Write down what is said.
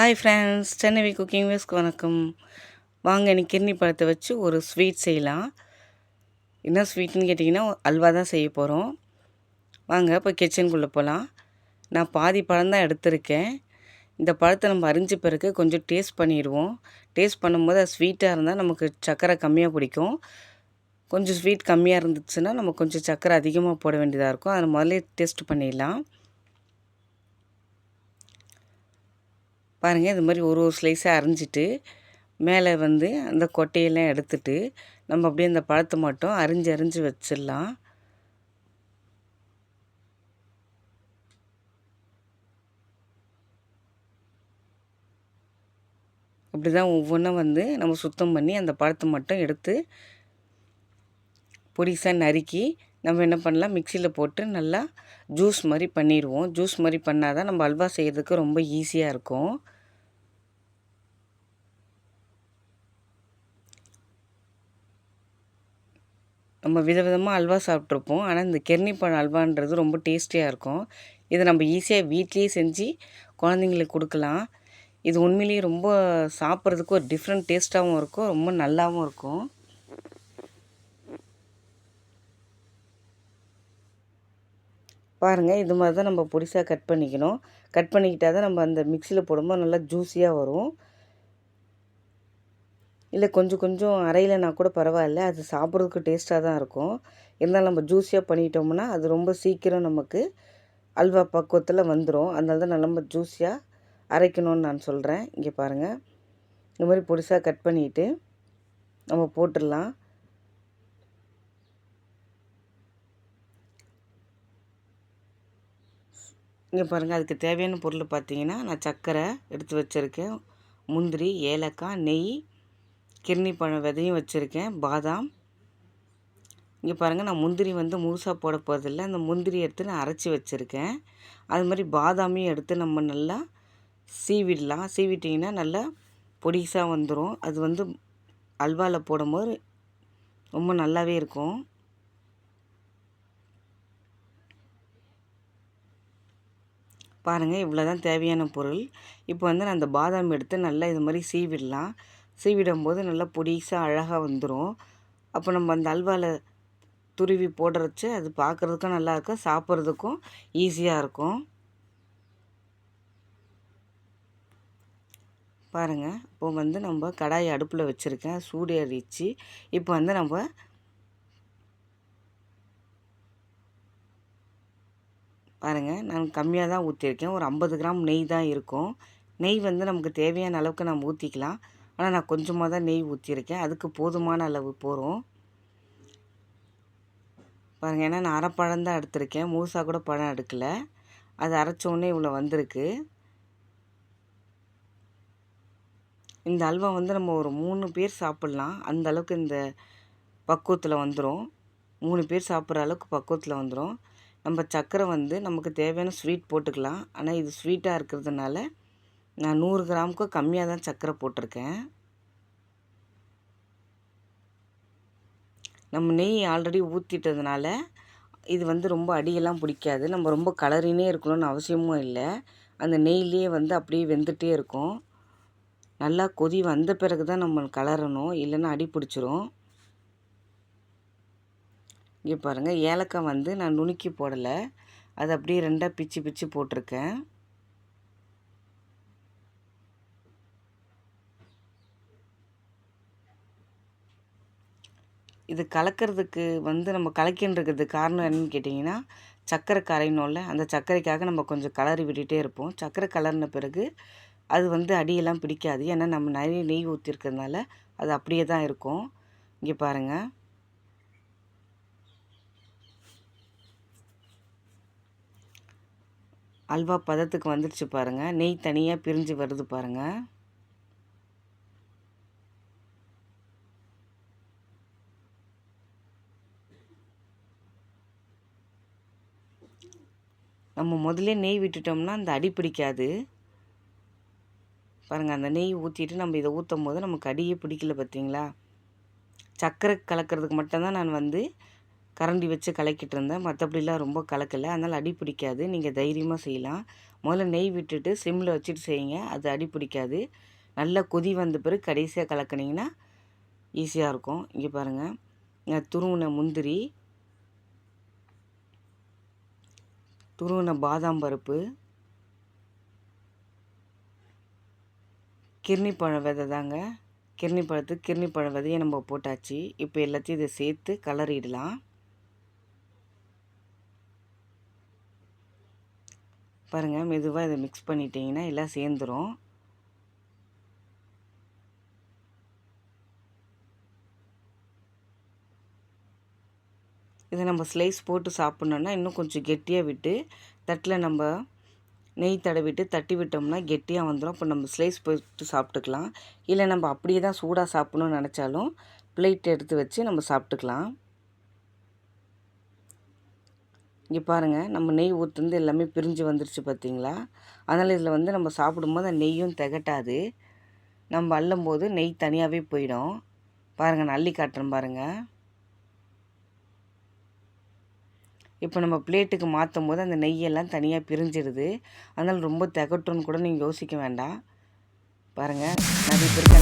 Hi friends Chennai cooking வேஸ்க்கு வணக்கம். வாங்க எனக்கு கிர்னி பழத்தை வச்சு ஒரு ஸ்வீட் செய்யலாம். என்ன ஸ்வீட்னு கேட்டிங்கன்னா அல்வா தான் செய்ய போகிறோம் வாங்க இப்போ கிச்சனுக்குள்ளே போகலாம் நான் பாதி பழம் தான் எடுத்திருக்கேன். இந்த பழத்தை நம்ம அரிஞ்ச பிறகு கொஞ்சம் டேஸ்ட் பண்ணிடுவோம். டேஸ்ட் பண்ணும்போது அது ஸ்வீட்டாக இருந்தால் நமக்கு சர்க்கரை கம்மியாக பிடிக்கும். கொஞ்சம் ஸ்வீட் கம்மியாக இருந்துச்சுன்னா நம்ம கொஞ்சம் சர்க்கரை அதிகமாக போட வேண்டியதாக இருக்கும். அதை முதல்ல டேஸ்ட் பண்ணிடலாம். பாருங்கள் இது மாதிரி ஒரு ஒரு ஸ்லைஸாக அரிஞ்சிட்டு மேலே வந்து அந்த கொட்டையெல்லாம் எடுத்துட்டு நம்ம அப்படியே அந்த பழத்தை மட்டும் அரிஞ்சு அரிஞ்சு வச்சிடலாம். அப்படி தான் ஒவ்வொன்றும் வந்து நம்ம சுத்தம் பண்ணி அந்த பழத்தை மட்டும் எடுத்து பொடிசாக நறுக்கி நம்ம என்ன பண்ணலாம் மிக்சியில் போட்டு நல்லா ஜூஸ் மாதிரி பண்ணிடுவோம். ஜூஸ் மாதிரி பண்ணால் தான் நம்ம அல்வா செய்கிறதுக்கு ரொம்ப ஈஸியாக இருக்கும். நம்ம விதவிதமாக அல்வா சாப்பிட்ருப்போம். ஆனால் இந்த கெர்னி பழம் அல்வான்றது ரொம்ப டேஸ்டியாக இருக்கும். இதை நம்ம ஈஸியாக வீட்லேயே செஞ்சு குழந்தைங்களுக்கு கொடுக்கலாம். இது உண்மையிலேயே ரொம்ப சாப்பிட்றதுக்கு ஒரு டிஃப்ரெண்ட் டேஸ்ட்டாகவும் இருக்கும். ரொம்ப நல்லாவும் இருக்கும். பாருங்கள் இது மாதிரி தான் நம்ம பொடிசாக கட் பண்ணிக்கணும். கட் பண்ணிக்கிட்டால் தான் நம்ம அந்த மிக்சியில் போடும்போது நல்லா ஜூஸியாக வரும். இல்லை கொஞ்சம் கொஞ்சம் அரையிலனா கூட பரவாயில்ல. அது சாப்பிட்றதுக்கு டேஸ்ட்டாக தான் இருக்கும். இருந்தாலும் நம்ம ஜூஸியாக பண்ணிட்டோம்னா அது ரொம்ப சீக்கிரம் நமக்கு அல்வா பக்குவத்தில் வந்துடும் அதனால தான் நம்ம ஜூஸியாக அரைக்கணும்னு நான் சொல்கிறேன் இங்கே பாருங்கள் இந்த மாதிரி பொடிசாக கட் பண்ணிவிட்டு நம்ம போட்டுடலாம். இங்கே பாருங்கள் அதுக்கு தேவையான பொருள் பார்த்தீங்கன்னா நான் சர்க்கரை எடுத்து வச்சுருக்கேன். முந்திரி ஏலக்காய் நெய் கிர்னி பழம் விதையும் வச்சுருக்கேன். பாதாம். இங்கே பாருங்கள் நான் முந்திரி வந்து முழுசாக போட போகிறதில்ல அந்த முந்திரி எடுத்து நான் அரைச்சி வச்சுருக்கேன். அது மாதிரி பாதாமையும் எடுத்து நம்ம நல்லா சீவிடலாம். சீவிட்டிங்கன்னா நல்லா பொடிசாக வந்துடும் அது வந்து அல்வாவில் போடும்போது ரொம்ப நல்லாவே இருக்கும். பாருங்கள் இவ்வளோ தான் தேவையான பொருள். இப்போ வந்து நான் அந்த பாதாம் எடுத்து நல்லா இது மாதிரி சீவிடலாம். சீவிடும்போது நல்லா பொடிசாக அழகாக வந்துடும் அப்போ நம்ம அந்த அல்வாவில் துருவி போடுறச்சு அது பார்க்குறதுக்கும் நல்லாயிருக்கும் சாப்பிட்றதுக்கும் ஈஸியாக இருக்கும். பாருங்கள் இப்போ வந்து நம்ம கடாய் அடுப்பில் வச்சுருக்கேன் சூடு அரிச்சு இப்போ வந்து நம்ம பாருங்கள் நான் கம்மியாக தான் ஊற்றிருக்கேன் ஒரு ஐம்பது கிராம் நெய் தான் இருக்கும். நெய் வந்து நமக்கு தேவையான அளவுக்கு நம்ம ஊற்றிக்கலாம் ஆனால் நான் கொஞ்சமாக தான் நெய் ஊற்றிருக்கேன் அதுக்கு போதுமான அளவு போகிறோம் பாருங்கள் ஏன்னா நான் அரைப்பழம் தான் எடுத்திருக்கேன். முழுசாக கூட பழம் எடுக்கலை. அது அரைச்சோடனே இவ்வளோ வந்திருக்கு. இந்த அல்வா வந்து நம்ம ஒரு மூணு பேர் சாப்பிட்லாம். அந்த அளவுக்கு இந்த பக்குவத்தில் வந்துடும் மூணு பேர் சாப்பிட்ற அளவுக்கு பக்குவத்தில் வந்துடும் நம்ம சர்க்கரை வந்து நமக்கு தேவையான ஸ்வீட் போட்டுக்கலாம். ஆனால் இது ஸ்வீட்டாக இருக்கிறதுனால நான் நூறு கிராமுக்கு கம்மியாக தான் சர்க்கரை போட்டிருக்கேன். நம்ம நெய் ஆல்ரெடி ஊற்றிட்டதுனால இது வந்து ரொம்ப அடியெல்லாம் பிடிக்காது. நம்ம ரொம்ப கலரினே இருக்கணும்னு அவசியமும் இல்லை. அந்த நெய்லேயே வந்து அப்படியே வெந்துகிட்டே இருக்கும். நல்லா கொதி வந்த பிறகு தான் நம்ம கலரணும். இல்லைன்னா அடி பிடிச்சிரும். இங்கே பாருங்கள் ஏலக்காய் வந்து நான் நுணுக்கி போடலை. அது அப்படியே ரெண்டாக பிச்சு பிச்சு போட்டிருக்கேன். இது கலக்கிறதுக்கு வந்து நம்ம கலக்கின்றது காரணம் என்னன்னு கேட்டிங்கன்னா சர்க்கரை கரையணும்ல அந்த சர்க்கரைக்காக நம்ம கொஞ்சம் கலரி விட்டுகிட்டே இருப்போம். சர்க்கரை கலர்ன பிறகு அது வந்து அடியெல்லாம் பிடிக்காது. ஏன்னா நம்ம நிறைய நெய் ஊற்றிருக்கிறதுனால அது அப்படியே தான் இருக்கும். இங்கே பாருங்கள் அல்வா பதத்துக்கு வந்துடுச்சு பாருங்கள் நெய் தனியாக பிரிஞ்சு வருது பாருங்கள் நம்ம முதல்ல நெய் விட்டுட்டோம்னா அந்த அடி பிடிக்காது. பாருங்கள் அந்த நெய் ஊற்றிட்டு நம்ம இதை ஊற்றும் போது நமக்கு அடியே பிடிக்கல பார்த்தீங்களா சர்க்கரை கலக்கிறதுக்கு மட்டும்தான் நான் வந்து கரண்டி வச்சு கலக்கிட்டு இருந்தேன். மற்றபடிலாம் ரொம்ப கலக்கலை. அதனால் அடி பிடிக்காது. நீங்கள் தைரியமாக செய்யலாம். முதல்ல நெய் விட்டுட்டு சிம்மில் வச்சுட்டு செய்யுங்க. அது அடி பிடிக்காது. நல்லா கொதி வந்த பிறகு கடைசியாக கலக்குனீங்கன்னா ஈஸியாக இருக்கும். இங்கே பாருங்கள் துருவின முந்திரி துருவின பாதாம் பருப்பு கிர்னி பழம் விதை தாங்க. கிர்னி பழத்து கிர்னி பழம் விதையை நம்ம போட்டாச்சு. இப்போ எல்லாத்தையும் இதை சேர்த்து கலரிடலாம். பாருங்கள் மெதுவாக இதை மிக்ஸ் பண்ணிட்டீங்கன்னா எல்லாம் சேர்ந்துடும் இதை நம்ம ஸ்லைஸ் போட்டு சாப்பிட்ணுன்னா இன்னும் கொஞ்சம் கெட்டியாக விட்டு தட்டில் நம்ம நெய் தடவிட்டு தட்டி விட்டோம்னா கெட்டியாக வந்துடும் அப்போ நம்ம ஸ்லைஸ் போட்டு சாப்பிட்டுக்கலாம். இல்லை நம்ம அப்படியே தான் சூடாக சாப்பிட்ணுன்னு நினச்சாலும் பிளேட் எடுத்து வச்சு நம்ம சாப்பிட்டுக்கலாம். இங்கே பாருங்கள் நம்ம நெய் ஊற்றுந்து எல்லாமே பிரிஞ்சு வந்துருச்சு பார்த்தீங்களா அதனால் இதில் வந்து நம்ம சாப்பிடும்போது அந்த நெய்யும் திகட்டாது. நம்ம அள்ளும்போது நெய் தனியாகவே போயிடும். பாருங்கள் நான் அள்ளி காட்டுறேன் பாருங்கள் இப்போ நம்ம பிளேட்டுக்கு மாற்றும் போது அந்த நெய்யெல்லாம் தனியாக பிரிஞ்சிடுது அதனால் ரொம்ப திகட்டும்னு கூட நீங்கள் யோசிக்க வேண்டாம். பாருங்கள் நிறைய பேருக்கு.